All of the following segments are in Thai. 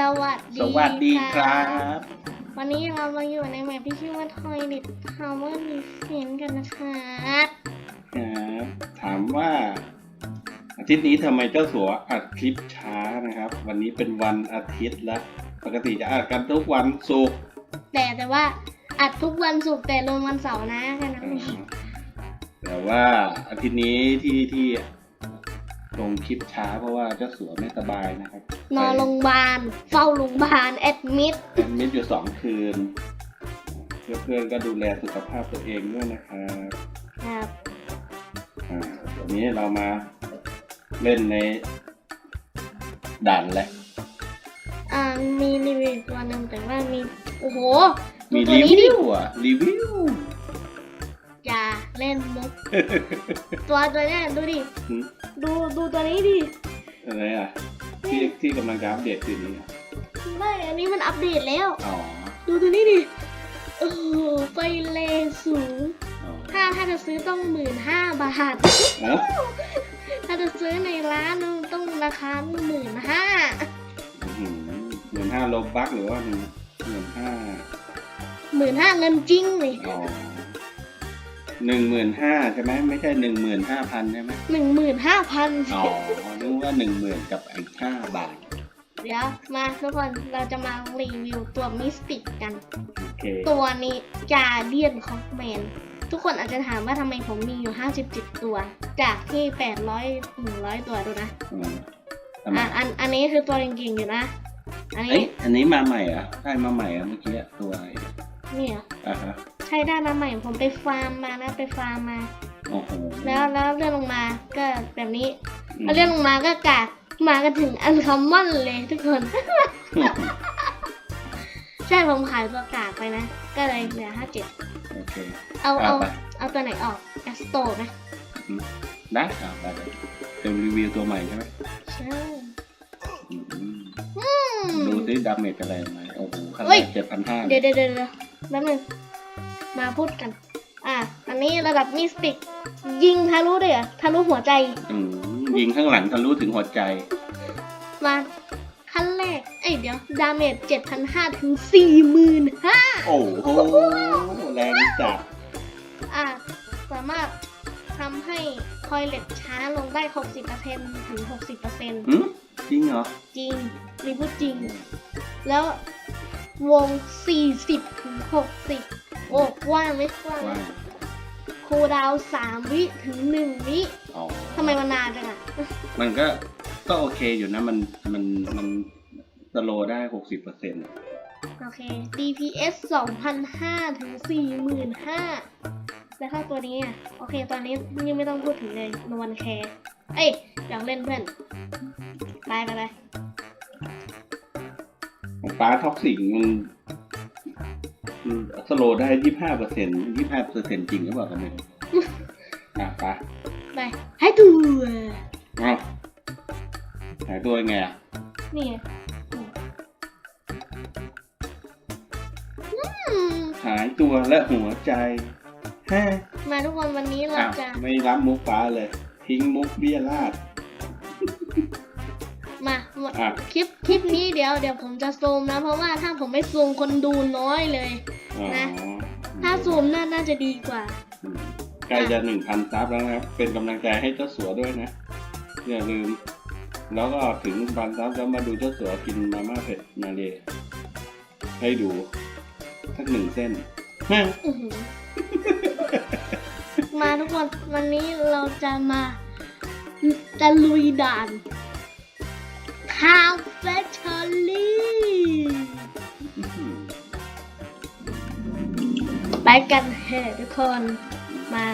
สวัสดีสวัสดีครับ วันนี้เรามาอยู่ในแมปที่ชื่อว่า Toilet Tower d e f e n s กันนะคะครับถามว่าอาทิตย์นี้ทำไมเจ้าสัวอัดคลิปช้านะครับ วันนี้เป็นวันอาทิตย์แล้วปกติจะอัดกันทุกวันศุกร์แต่แต่ว่าอัดทุกวันศุกร์แต่ลงวันเสาร์นะแค่นั้นเอเองอแต่ว่าอาทิตย์นี้ที่ที่ ลงคลิปช้าเพราะว่าเจ้าสัวไม่สบายนะครับนอนโรงพยาบาลเฝ้าโรงพยาบาลแอดมิดเป็นมิดอยู่สองคืน เพื่อนๆก็ดูแลสุขภาพตัวเองด้วยนะครับครับอ่าวันนี้เรามาเล่นในด่านแหละอ่ามีรีวิวอีกตัวหนึ่งแต่ว่ามี โอ้โหมีตัวรีนี้ดิวิวอะรีวิวอย่า เล่นมุก ตัวตัวเนี้ยดูดิ หืม ดูดูตัวนี้ดิ อะไรอะที่ที่กำลังจะอัปเดตคืนนี้อะไม่ อันนี้มันอัปเดตแล้ว อ๋อดูตัวนี้ดิโอ้โหไฟเลนสูง อ๋อถ้าถ้าจะซื้อต้องหมื่นห้าบาท เอ้าถ้าจะซื้อในร้านนึงต้องราคาหมื่นห้าหมื่นห้าโลบักหรือว่าหนึ่งหมื่นห้าหมื่นห้าเงินจริงเลย อ๋อ หนึ่งหมื่นห้าใช่ไหมไม่ใช่หนึ่งหมื่นห้าพันใช่ไหมหนึ่งหมื่นห้าพันอ๋อนึกว่าหนึ่งหมื่นกับอีกห้าบาท เดี๋ยวมาทุกคนเราจะมารีวิวตัวมิสติกกัน โอเค ตัวนี้จาเดียนคอฟแมนทุกคนอาจจะถามว่าทำไมผมมีอยู่ 57 ตัว จากที่ 800 100 ตัวดูนะอืมทำไมอะอันอันนี้คือตัวเก่งๆอยู่นะ อันเอ้นี้ยอันนี้มาใหม่เหรอะได้มาใหม่เหรอะเมื่อกี้อะตัวอะไร เนี่ยอะฮะใช้ได้มาใหม่ผมไปฟาร์มมานะไปฟาร์มมา โอ้โหแล้วแล้วเลื่อนลงมาก็แบบนี้อืมแล้วเลื่อนลงมาก็กากมากันถึงอันคอมมอนเลยทุกคน ใช่ผมขายตัวกากไปนะ ก็เลยเหลือ57โอเคเอาเอาเอาไป เอาตัวไหนออกแอสโตไหมได้ครับได้เลยเป็นรีวิวตัวใหม่ใช่ไหมใช่อืมอืม ดูซิดาเมจอะไรไหมโอ้โหขั้นเฮ้แรยกเจ็ดพันห้า เดี๋ยวเดี๋ยวเดี๋ยวเดี๋ยว แป๊บนึงมาพูดกัน อะ อันนี้ระดับมิสติก ยิงทะลุด้วยเหรอะทะลุหัวใจยิงข้างหลังทะลุถึงหัวใจ มาขั้นแรก เอ้ยเดี๋ยว ดาเมจ7,500 ถึง 45,000 โอ้โหแรงจัดอะ สามารถทำให้คอยเล็ตช้าลงได้ 60%ถึง 60%หืมจริงเหรอ จริง รีพูดจริง แล้ว วง 40ถึง60โอ้กว้างไหม่กว้างไหมว่าคูลดาวน์3วิถึง 1 วิอ๋อทำไมมันนานจังอะ มันก็ก็โอเคอยู่นะ มันมันมันสโลได้หกสิบเปอร์เซ็นต์โอเค DPS 2,500ถึง45,000แล้วถ้าตัวนี้อะ โอเค ตอนนี้ยังไม่ต้องพูดถึงเลยนวันแคร์ เอ้ย อยากเล่นเพื่อน ไปไปไป ของป้าท็อกซิกมันสโลได้ยี่ห้าเปอร์เซ็นต์ยี่ห้าเปอร์เซ็นต์จริงหรือเปล่ากันเนี่ยอะไป้าไปให้ตัวเอาหายตัวยังไงอะนี่ไงอืมหายตัวและหัวใจฮะมาทุกคนวันนี้เราอ้าวจะ ไม่รับมุกป้าเลย ทิ้งมุกเบี้ยลาดมามาอะ คลิปคลิปนี้เดี๋ยวเดี๋ยวผมจะซูมนะ เพราะว่าถ้าผมไม่ซูมคนดูน้อยเลยอ๋อนะ ถ้าซูมน่าน่าจะดีกว่าอืมใกล้จะหนึ่งพันซับแล้วนะครับ เป็นกำลังใจให้เจ้าสัวด้วยนะ อย่าลืม แล้วก็ถึงพันซับแล้วมาดูเจ้าสัวกินมาม่าเผ็ดมาเลยให้ดูสักหนึ่งเส้นฮะอื้อหือมาทุกคนวันนี้เราจะมาตะลุยด่าน คาเฟ่เชอรี่ไปกันเถอะทุกคนมา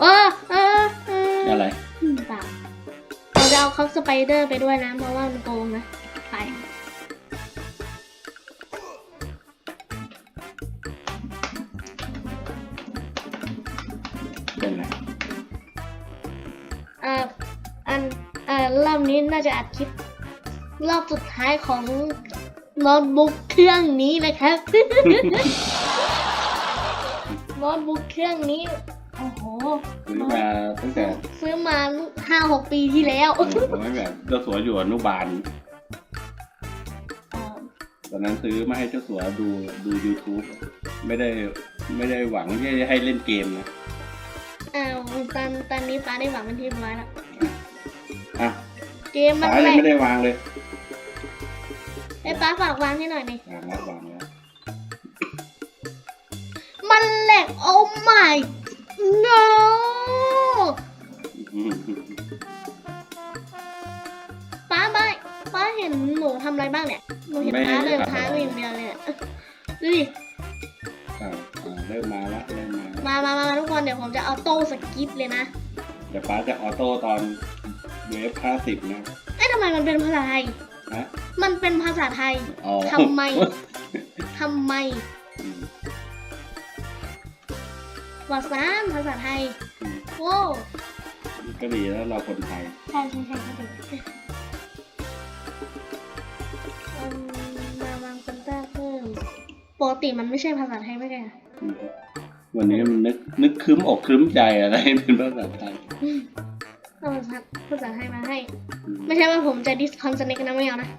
เออเออเอออะไรอืมเปล่าเราจะเอาคอสไปเดอร์ไปด้วยนะเพราะว่ามันโกงนะไปเป็นไรเอ่ออันเอ่อรอบนี้น่าจะอัดคลิป รอบสุดท้ายของโน้ตบุ๊กเครื่องนี้เลยครับ โน้ตบุ๊กเครื่องนี้ โอ้โห ซื้อมาตั้งแต่ซื้อมาห้าหกปีที่แล้วเออผมไม่แบบเจ้าสัวอยู่อนุบาลเอ่อตอนนั้นซื้อมาให้เจ้าสัวดูดู YouTube ไม่ได้ไม่ได้หวังที่จะให้เล่นเกมนะอ้าวตอนตอนนี้ป้าได้หวังเป็นที่เรียบร้อยแล้วอะเกมมันป้าแหลยังกไม่ได้วางเลย ไอ้ป้าฝากวางให้หน่อยดิวางแล้ววางแล้วมันแหลกโอ้ my no อืมป้าป้าป้าเห็นหนูทำอะไรบ้างเนี่ยหนูเห็นป้าเดินค้างอย่างเดียวเลยอะดูดิอ่าอ่าเริ่มมาละเริ่มมามามามาทุกคนเดี๋ยวผมจะเอาโต้สกิปเลยนะเดี๋ยวป้าจะออโต้ตอนเวฟห้าสิบนะเอ้ยทำไมมันเป็นภาษาไทยฮะ มันเป็นภาษาไทยอ๋อทำไมทำไมอืมวาซานภาษาไทยอืมโว้ก็ดีแล้วเราคนไทย ใช่ใช่ใช่ก็ดีอืมมาวางซันต้าเพิ่มปกติมันไม่ใช่ภาษาไทยไม่ใช่เหรออืมวันนี้มันนึกนึกครึ้มอกครึ้มใจอะไรเป็นภาษาไทย อืมเอาภาษาภาษาไทยมาให้อืมไม่ใช่ว่าผมจะดิสคอนเนคนะไม่เอานะ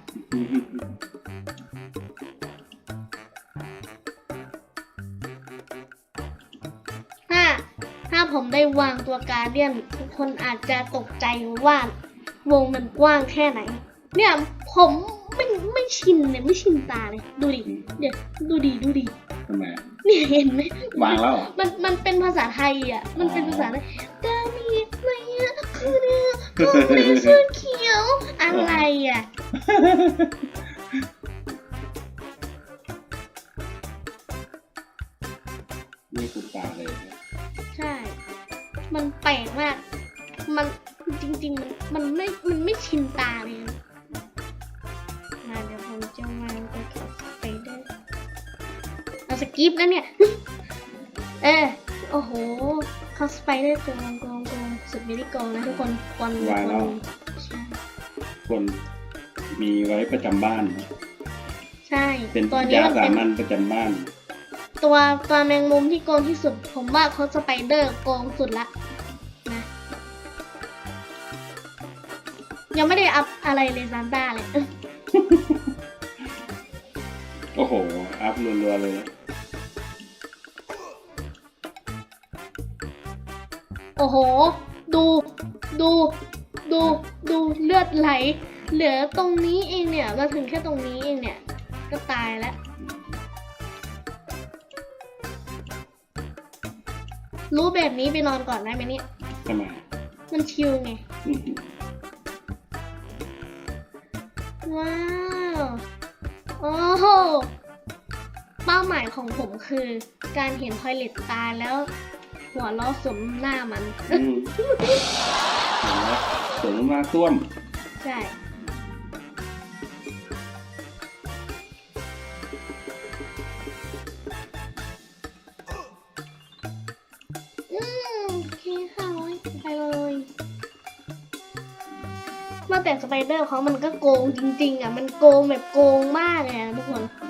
ถ้าถ้าผมได้วางตัวการเดียนทุกคนอาจจะตกใจว่าวงมันกว้างแค่ไหน เนี่ยผมไม่ไม่ชินเนี่ยไม่ชินตาเลย ดูดิเดี๋ยวดูดิดูดิทำไมอะเนี่ยเห็นไหมวางแล้วเหรอมันมันเป็นภาษาไทยอะ มันเป็นภาษาไทยดา มีอะไรอะคือเนี่ยคือเป็นเสื้อเขียว อะไรอะ นี่คือตาเลยนะใช่ มันแปลกมาก มันจริง ๆ มันมันไม่ มันไม่ชินตาเลยนะมาเดี๋ยวผมจะวางตัวกับไปได้เอาสกิปแล้วเนี่ย เออ โอ้โห เขาสไปเดอร์โกงโกงโกง สุดมินิโกงนะทุกคนควันควันใช่ควรมีไว้ประจำบ้านนะใช่เป็นตัวนี้ยามันสาเป็นมัญประจำบ้าน ตัวตัวแมงมุมที่โกงที่สุด ผมว่าเขาสไปเดอร์โกงสุดละนะยังไม่ได้อัพอะไรเลยซานต้าเลยโอ้โห อัพรัวๆเลยนะโอ้โห ดูดูดูดูเลือดไหล เหลือตรงนี้เองเนี่ยมาถึงแค่ตรงนี้เองเนี่ย ก็ตายแล้วรู้แบบนี้ไปนอนก่อนได้ไหมเนี่ยทำไมมันชิลไงอืมว้าว โอ้โห เป้าหมายของผมคือ การเห็นทอยเล็ตตายแล้ว หัวล้อสวมหน้ามัน อืมเห็นไหมสมมาต้วม ใช่อืมโอเคค่ะโอ้ยไปเลยมาแต่สไปเดอร์เขามันก็โกงจริง ๆ อะ มันโกงแบบโกงมากเลยอะทุกคนขนาด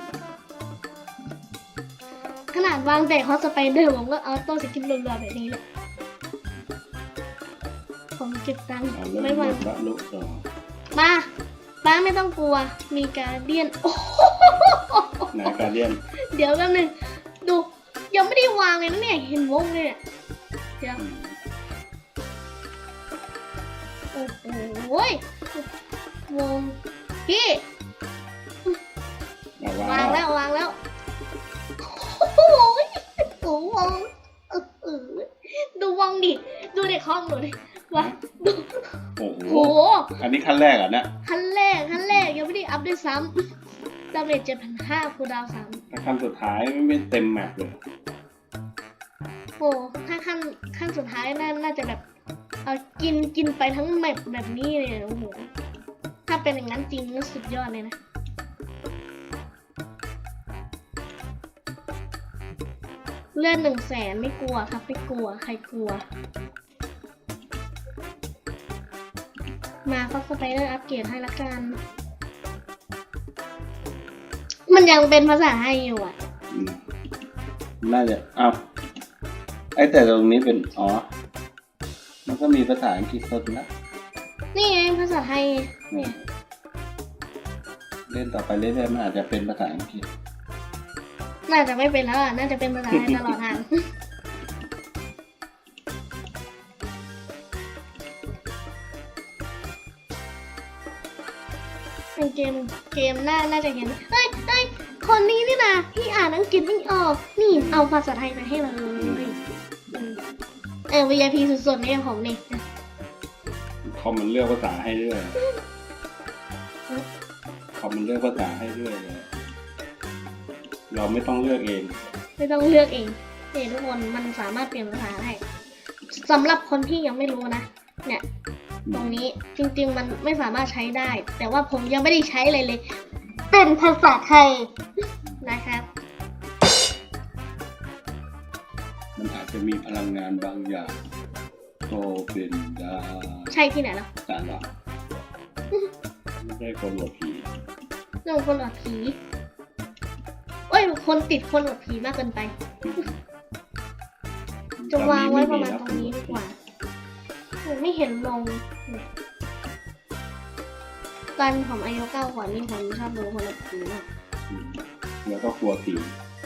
วางแต่เขาสไปเดอร์ผมก็เอาโต้สกิปรัวๆแบบนี้เลยผมเก็บตังค์เอาเริ่มไม่วางรับลุกต่อมาป้าไม่ต้องกลัว มีการเดียนโอ้โหไหนการเดียน เดี๋ยวกันหนึ่งดูยังไม่ได้วางเลยนะเนี่ยเห็นวงเลยเนี่ยเดี๋ยวโอ้โหวงพี่เอาวางวางแล้แล้วววางแล้ว ห้องหนูดิวะดูโอ้โหโอ้โหอันนี้ขั้นแรกเหรอะเนี่ยขั้นแรกขั้นแรกยังไม่ได้อัพด้วยซ้ำดาเมจเจ็ดพันห้าคูลดาวน์สามถ้าขั้นสุดท้ายไม่เต็มแมปเลย โอ้ถ้าขั้นขั้นสุดท้ายน่าน่าจะแบบเอากินกินไปทั้งแมปแบบนี้เลยโอ้โหถ้าเป็นอย่างนั้นจริงก็สุดยอดเลยนะเลื่อนหนึ่งแสนไม่กลัวครับไม่กลัว ใครกลัว มาเขาสไปเดอร์อัปเกรดให้ละกัน มันยังเป็นภาษาไทยอยู่อะ อืมน่าจะเอาไอ้แต่ตรงนี้เป็น อ๋อ มันก็มีภาษาอังกฤษสดนะนี่ไงภาษาไทยเนี่ยเล่นต่อไปเรื่อยๆมันอาจจะเป็นภาษาอังกฤษ น่าจะไม่เป็นแล้วอะ น่าจะเป็นภาษาไทยตลอดทาง เป็นเกมเกมน่าน่าจะเห็นเฮ้ยเฮ้ยคนนี้นี่นะที่อ่านอังกฤษไม่ออกนี่เอาภาษาไทยมาให้เลยอืมเออ VIP สุดๆเนี่ยผมนี่คอมมันเลือกภาษาให้ด้วยคอมมันเลือกภาษาให้ด้วยเลยเราไม่ต้องเลือกเอง ไม่ต้องเลือกเองเนี่ยทุกคนมันสามารถเปลี่ยนภาษาได้สำหรับคนที่ยังไม่รู้นะ เนี่ย ตรงนี้จริงๆมันไม่สามารถใช้ได้ แต่ว่าผมยังไม่ได้ใช้เลยเลย เป็นภาษาไทยนะครับมันอาจจะมีพลังงานบางอย่างโตเป็นได้ใช่ที่ไหนล่ะสาระไม่ได้คนหัวผีเรื่องคนหลอดผีโอ้ยคนติดคนหลอดผีมากเกินไป จะวางไว้ประมาณตรงนี้ดีกว่า ผมไม่เห็นลงเนี่ยตอนผมอายุเก้ากว่านี่ผมชอบดูคนหลอดผีมากแล้วก็กลัวผี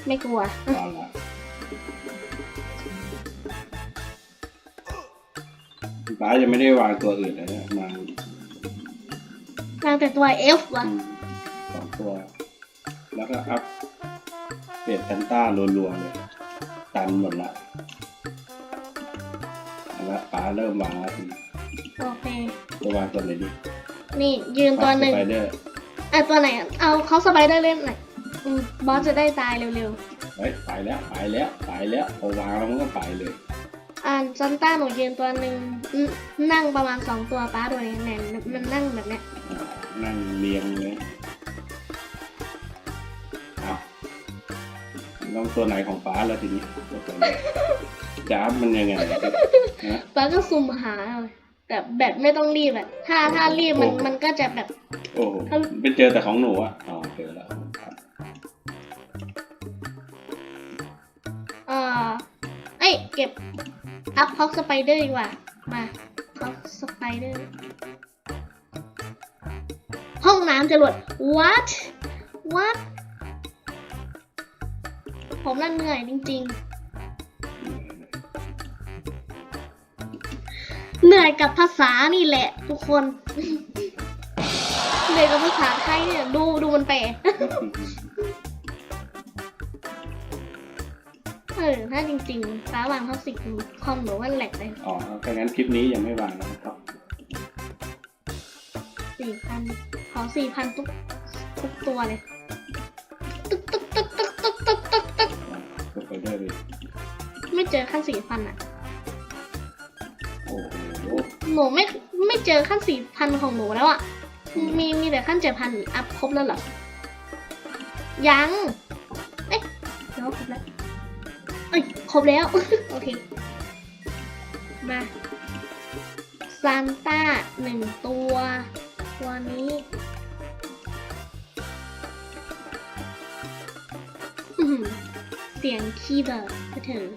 ไม่กลัวสาระป้ายังไม่ได้วางตัวอื่นเลยนะวางนางแต่ตัว F วะอืมสองตัว แล้วก็อัพเปลี่ยนแพนต้ารัวๆเลย ตันหมดละเอา ละป้าเริ่มวางแล้วทีนี้โอเคจะวางตัวไหนดีนี่ยืนตัวหนึ่งสไปเดอร์อะตัวไหนอะเอาเขาสไปเดอร์เล่นหน่อยอืมบอสจะได้ตายเร็วเฮ้ยไปแล้วไปแล้วไปแล้วพอวางแล้วมันก็ไปเลย ๆอ่าซันต้าหนูยืนตัวหนึ่งอืมนั่งประมาณสองตัวป้าดูเนี่ยเนี่ยมันนั่งแบบเนี้ยอ่านั่งเรียงเลยเอาลองตัวไหนของป้าแล้วทีนี้ตัวไหน จ้าบมันยังไงฮะ ป้าก็ซุ่มหาเอาแต่แบบไม่ต้องรีบอะถ้าถ้ารีบมันโอ้มันก็จะแบบ โอ้โหเป็นเจอแต่ของหนูอะอ๋อเจอแล้วครับเอ่อเอ้ยเก็บอัพพ็อกสไปเดอร์ดีกว่า มาพ็อกสไปเดอร์ห้องน้ำจรวด what what ผมน่าเหนื่อยจริงๆ เหนื่อยกับภาษานี่แหละ ทุกคน เหนื่อยกับภาษาไทยเนี่ย ดูดูมันแปลเออถ้าจริงๆฟ้าวางท็อปสิกคอมหนูว่าแหลกเลยอ๋อถ้างั้นคลิปนี้ยังไม่วางนะครับสี่พันขอสี่พันทุกทุกตัวเลย ตึ๊กตึ๊กตึ๊กตึ๊กตึ๊กตึ๊กตึ๊กตึ๊กก็ไปได้เลย ไม่เจอขั้นสี่พันอะ โอ้โหหนูไม่ไม่เจอขั้นสี่พันของหนูแล้วอะมีมีแต่ขั้นเจ็ดพันอัพครบแล้วเหรอ ยัง เอ๊ะเดี๋ยวครบแล้ว เอ้ยครบแล้ว โอเค มาซานต้าหนึ่งตัว ตัวนี้อื้อหือเสียงคีย์บอร์ดก็เถอะ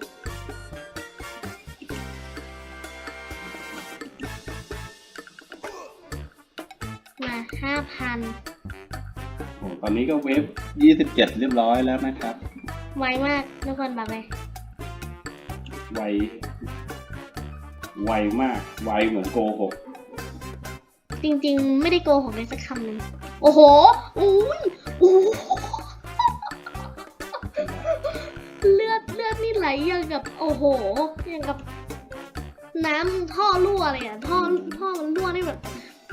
โอ้ตอนนี้ก็เวฟยี่สิบเจ็ดเรียบร้อยแล้วนะครับ ไวมากทุกคนบอกเลยไว ไวมาก ไวเหมือนโกหก จริงๆ ไม่ได้โกหกเลยสักคำหนึ่งโอ้โหอุ้ยอู้เลือดเลือดนี่ไหลอย่างกับ โอ้โหอย่างกับ น้ำท่อรั่วเลยอะท่อท่อมันรั่วนี่แบบ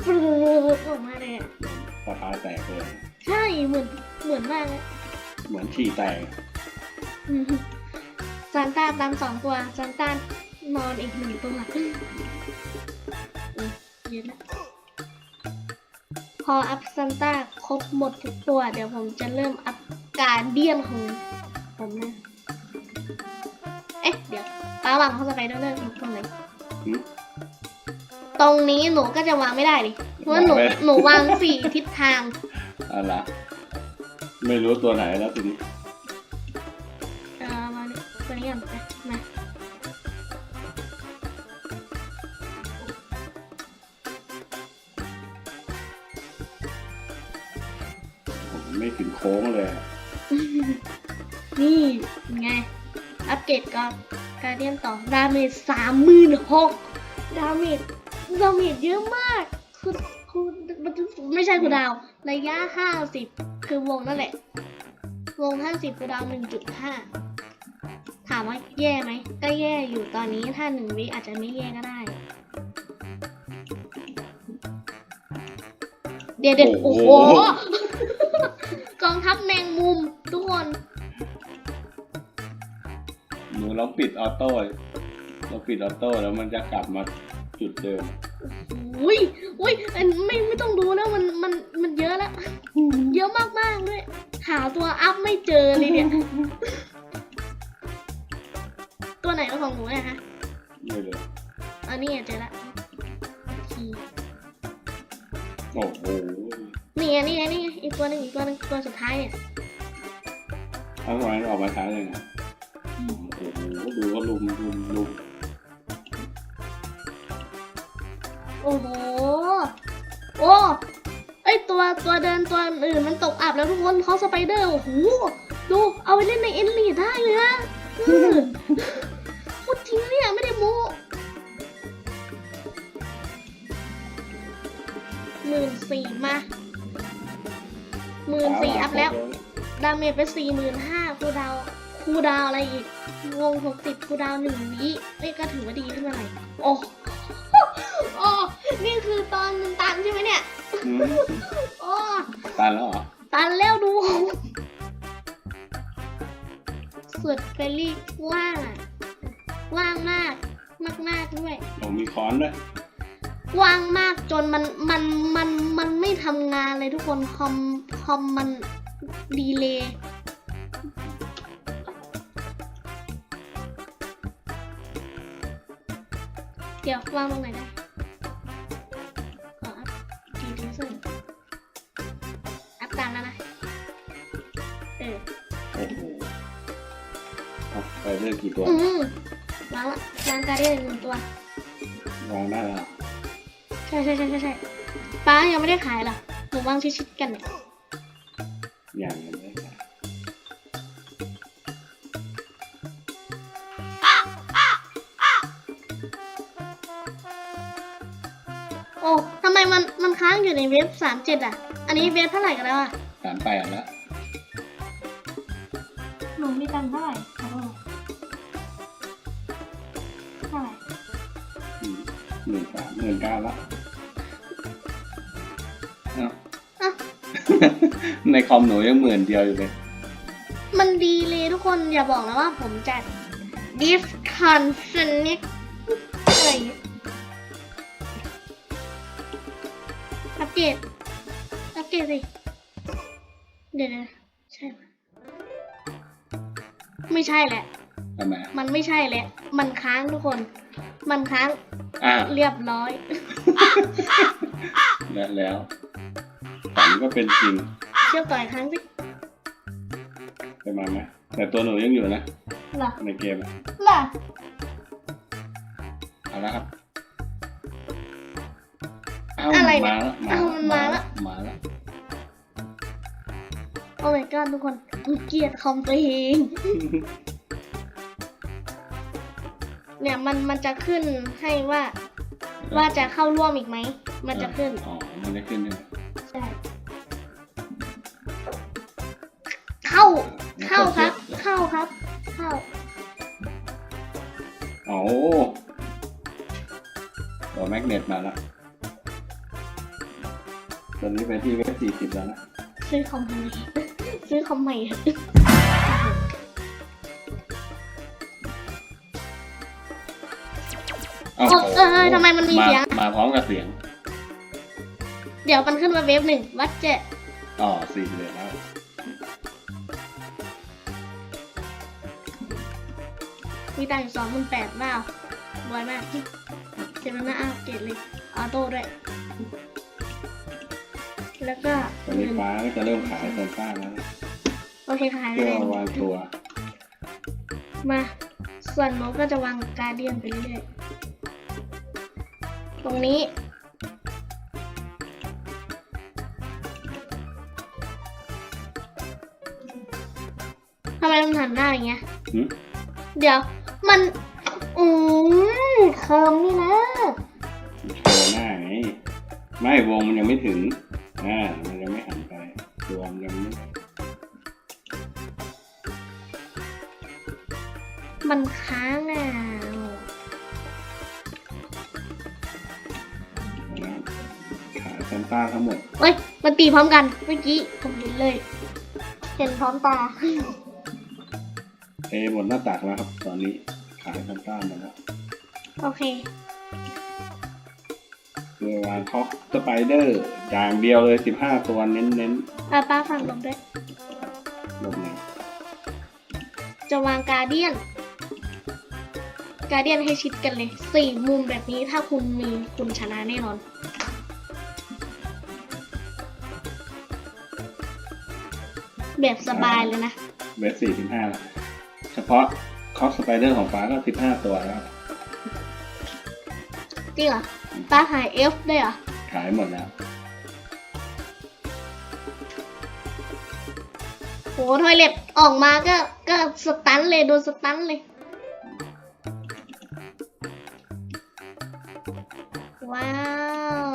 ฟรึดออกมาเลยอะสตาร์แตกเลย ใช่เหมือนเหมือนมากเลยเหมือนฉี่แตกอืมซานต้าตามสองตัวซานต้านอนอีกหนึ่งตัวอืมเยอะนะพออัพซานต้าครบหมดทุกตัว เดี๋ยวผมจะเริ่มอัพการเดียนของผมนะ เอ๊ะ เดี๋ยวป้าวางเขาสไปเดอร์เริ่มตรงไหนหืมตรงนี้หนูก็จะวางไม่ได้ดิเพราะว่าหนูวางไม่ได้หนูวางสี่ทิศทาง อะไรไม่รู้ตัวไหนแล้วทีนี้เอ่อมานี่ตัวนี้ก่อนนะมาถึงโค้งเลยอะนี่ไง อัปเกรดก็การเดียนต่อดาเมจสามหมื่นหกดาเมจดาเมจเยอะมากคือคือมันไม่ใช่คูดาว ระยะห้าสิบคือวงนั่นแหละ วงห้าสิบคูดาวหนึ่งจุดห้าถามว่าแย่ไหม ก็แย่อยู่ตอนนี้ถ้าหนึ่งวิอาจจะไม่แย่ก็ได้ เดี๋ยวเดี๋ยวโอ้โห กองทัพแมงมุมทุกคน หนูลองปิดออโต้เราปิดออโต้แล้วมันจะกลับมาจุดเดิม อุ้ยอุ้ยอันไม่ไม่ต้องดูแล้วมันมันมันเยอะแล้ว เยอะมากๆด้วย หาตัวอัพไม่เจอเลยเนี่ย ตัวไหนเป็นของหนูเนี่ยฮะไม่เลยอันนี้เจอละทีโอ้โหนี่ไงนี่ไงนี่ไงอีกตัวหนึงอีกตัวหนึงตัวสุดท้ายเนี่ยเอาทำไมมันออกมาช้าเลยนะโอ้โหดูว่าลุมลุมลุม โอ้โห โอ้ไอยตัวตัวเดินตัวอื่นมันตกอับแล้วทุกคนเขาสไปเดอร์โอ้โหดูเอาไปเล่นในเอ็นลีได้เลยนะพูดจริงเนี่ยไม่ได้โม้หมื่นสี่มาหมื่นสี่อัพแล้ว ดาเมจไปสี่หมื่นห้าคูดาวคูดาวอะไรอีก วงหกสิบคูดาวหนึ่งวิเอ้ยก็ถือว่าดีขึ้นมาหน่อยโอ้ นี่คือตอนมันตันใช่ไหมเนี่ย อืมโอ้ ตันแล้วเหรอตันแล้วดู สุดเฟรนลี่ว่างอะว่างมาก มากมากๆด้วยผมมีค้อนด้วยว่างมากจนมันมันมันมันไม่ทำงานเลยทุกคนคอมคอมมันดีเลยเดี๋ยววางตรงไหนได้ขออัพ จีทีซึ่งอัพตามแล้วนะ เออโอ้โหเอาไปเรื่อยกี่ตัวอืมวางละวางการเดียนหนึ่งตัว วางได้แล้วใช่ใช่ใช่ใช่ใช่ป้ายังไม่ได้ขายเหรอหนูวางชิดๆกันเนี่ยอย่างนี้ เว็บสามเจ็ดอะ อันนี้เว็บเท่าไหร่กันแล้วอะสามแปดแล้วหนูมีตังค์เท่าไหร่ขอโทษเท่าไหร่อืมหมื่นสามหมื่นเก้าแล้วเอ้าอะในคอมหนูยังหมื่นเดียวอยู่เลยมันดีเลยทุกคนอย่าบอกนะว่าผมจัด disconnect อะไรอย่างเงี้ย เกรดอัปเกรดสิเดี๋ยวนะใช่ปะไม่ใช่แหละ ทำไมมันไม่ใช่แหละ มันค้างทุกคน มันค้างอ่าเรียบร้อย แล้วแล้วฝันก็เป็นจริงเชื่อมต่ออีกครั้งสิไปมาไหมแต่ตัวหนูยังอยู่นะ เหรอในเกมอะเหรอ เอาละครับเา อะไรมาเนี่ยแล้วเอามันมาแล้วมาแล้วโอ้ my god ทุกคนเกลียดคอมตัวเอง เนี่ยมันมันจะขึ้นให้ว่า ว่าจะเข้าร่วมอีกไหม มันจะขึ้น อ๋อ มันจะขึ้นด้วยใช่ เข้า เข้าครับ เข้าครับ เข้าโอ้ตัวแมกเนตมาแล้วต อนนี้ไปที่เว็บสี่สิบแล้วนะ ซื้อคอมใหม่ซื้อคอมใหม่เถอะเอ้าโอ้เออเออทำไมมันมีเสียง มาพร้อมกับเสียง เดี๋ยวมันขึ้นมาเวฟหนึ่งวัดเจอ๋อสี่สิบเอ็ดแล้วมีตังค์อยู่สองหมื่นแปดว้าวรวยมากเจ็บแล้วนะอัปเกรดเลย ออโต้ด้วย แล้วก็ตอนนี้ฟ้าก็จะเริ่มขายเซนต้าแล้วนะโอเคขายไปเพื่อเลยวางตัวมา ส่วนโน้ตก็จะวางการเดียนไปเรื่อยๆตรงนี้อทำไมมันหันหน้าอย่างเงี้ย หึเดี๋ยว มัน อืมเคิร์มนี่นะ โชว์หน้าไงไม่วงมันยังไม่ถึง อ่ามันยังไม่หันไปตัวมันยังไม่มันค้างอะนะขาแซนต้าทั้งหมดเฮ้ย มันตีพร้อมกัน เมื่อกี้ผมเห็นเลย เห็นพร้อมตา เทบนหน้าตักแล้วครับ ตอนนี้ขาแซนต้ามาแล้ว โอเค คือวางคอกสไปเดอร์อย่างเดียวเลยสิบห้าตัวเน้นป้าป้าฟังลมด้วย ๆลงมาจะวางการเดียน การเดียนให้ชิดกันเลยสี่มุมแบบนี้ถ้าคุณมีคุณชนะแน่นอน แบบสบายเลยนะ เวสสี่สิบห้าแล้วเฉพาะคอกสไปเดอร์ของฟ้าก็สิบห้าตัวแล้วจริงเหรอ ป้าหายเอฟได้เหรอ ขายหมดแล้ว โหทอยเล็ตออกมาก็ก็สตันเลยโดนสตันเลย ว้าว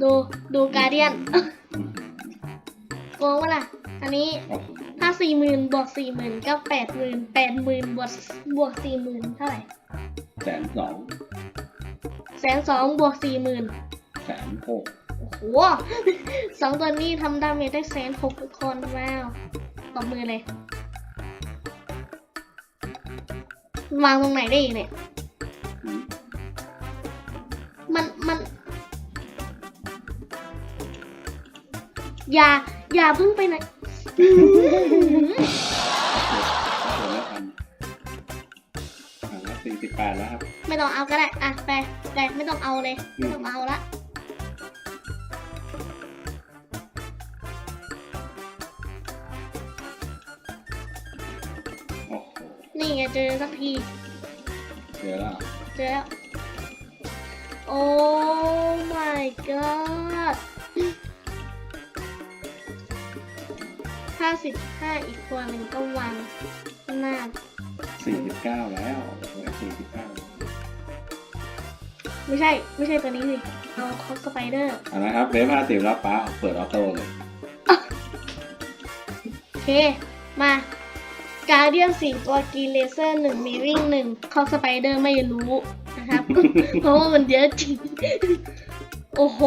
ดูดูการเดียนโกงวะล่ะ อันนี้โอ้โหถ้าสี่หมื่นบวกสี่หมื่นก็แปดหมื่นแปดหมื่นบวกบวกสี่หมื่นเท่าไหร่แสนสอง แสนสองบวกสี่หมื่นแสนหกโอ้โหสองตัวนี้ทำดาเมจได้แสนหกทุกคนว้าวตบมือเลยวางตรงไหนได้อีกเนี่ยอืมมันมัน อย่า อย่าเพิ่งไปไหน สี่สิบแปดแล้วครับ ไม่ต้องเอาก็ได้ อะไปไปไม่ต้องเอาเลย ไม่ต้องเอาละ โอ้โหนี่ไงเจอสักทีเดี๋ยวแล้วเจอแล้ว โอ้ my god ห้าสิบห้าอีกตัวหนึ่งก็วางหน้า สี่สิบเก้าแล้ว สี่สิบเก้าไม่ใช่ ไม่ใช่ตัวนี้สิ เอาคอสไปเดอร์ เอาละครับเวฟห้าสิบแล้วป้าเปิดออโต้เลย โอเค มา การเดียนสี่ตัวกีเลเซอร์หนึ่งมีวิ่งหนึ่งคอสไปเดอร์ไม่รู้นะครับ เพราะว่ามันเยอะจริง โอ้โห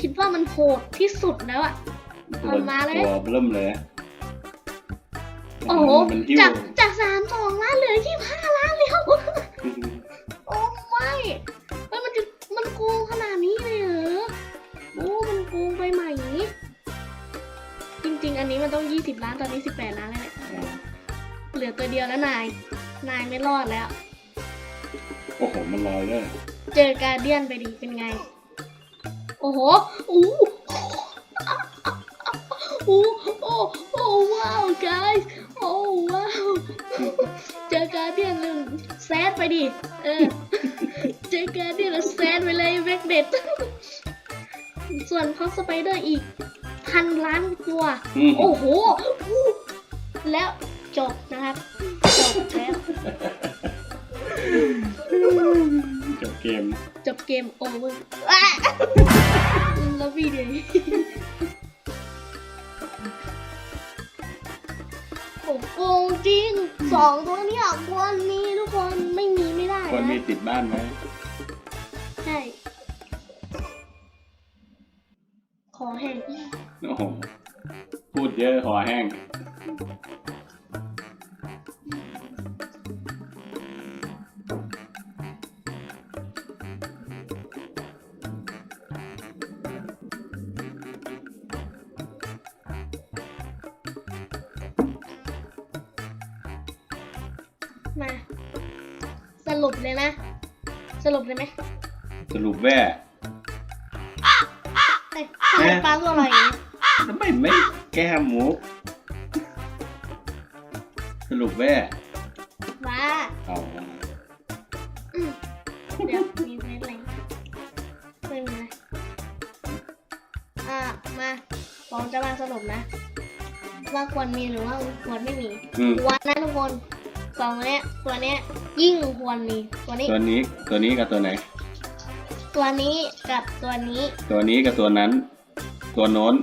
ที่โหที่คิดว่ามันโหดที่สุดแล้วอะตัวเอามาเลย ตัวเริ่มเลยโอ้โหมันหิ้วจากจากสามสองล้านเหลือยี่ห้าล้านแล้วโอ้ไม่เฮ้ยมันจะมันโกงขนาดนี้เลยเหรอโอ้มันโกงไปไหมจริง ๆ อันนี้มันต้อง20ล้านตอนนี้18ล้านแล้วเนี่ยเหลือตัวเดียวแล้วนาย นายไม่รอดแล้ว โอ้โห มันลอยด้วยเจอการเดียนไปดีเป็นไง โอ้โหอู้อู้โอ้โอ้ว้าว guys โอ้ว้าว เจอการเดียนหนึ่งแซดไปดิ เออ เจอการเดียนแล้วแซดไปเลยแม็กเด็ด ส่วนคอกสไปเดอร์อีกพันล้านตัว โอ้โห แล้วจบนะครับ จบแล้ว จบเกม จบเกมโอเวอร์แล้ววีเดียวนี้โอ้โกงจริงสองตัวเนี้ยควรมีทุกคนไม่มีไม่ได้ควรมีนะติดบ้านไหมใช่ขอแห้งโอ้โหพูดเยอะคอแห้ง มา สรุปเลยนะ สรุปเลยไหมสรุปแว่เอ้ยทำไมปลาตัวอะไรอย่างนี้ทำไมไม่แก้มุกสรุปแว่ว้าเอาอืมเดี๋ยวมีเฟซอะไรไม่มีนะอะมาผมจะมาสรุปนะ ว่าควรมีหรือว่าควรไม่มีอืม วันนะทุกคน สองตัวเนี้ยตัวเนี้ยยิ่งควรมีตัวนี้ ตัวนี้ตัวนี้กับตัวไหน ตัวนี้กับตัวนี้ ตัวนี้กับตัวนั้น ตัวโน้น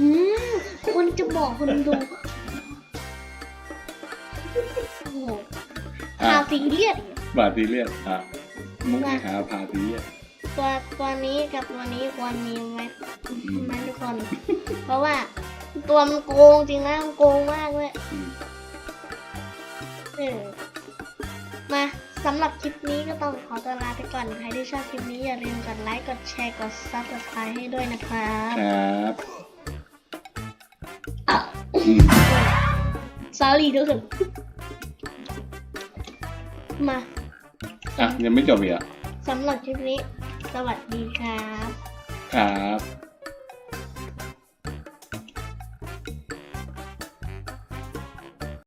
อืมคุณจะบอกคนดูโอ้โหอะ พาซีเรียสอีกบาดซีเรียสอะมุกหาพาซีเรียสตัวตัวนี้กับตัวนี้ควรมีไหมอืมไหมทุกคน เพราะว่าตัวมันโกงจริงนะมันโกงมากเลยอืม เออมาสำหรับคลิปนี้ก็ต้องขอตัวลาไปก่อน ใครที่ชอบคลิปนี้อย่าลืมกดไลค์ กดแชร์ กด subscribe ให้ด้วยนะครับครับอะอืม sorry ทุกคนมา อะยังไม่จบอีกอะสำหรับคลิปนี้ สวัสดีครับ ครับ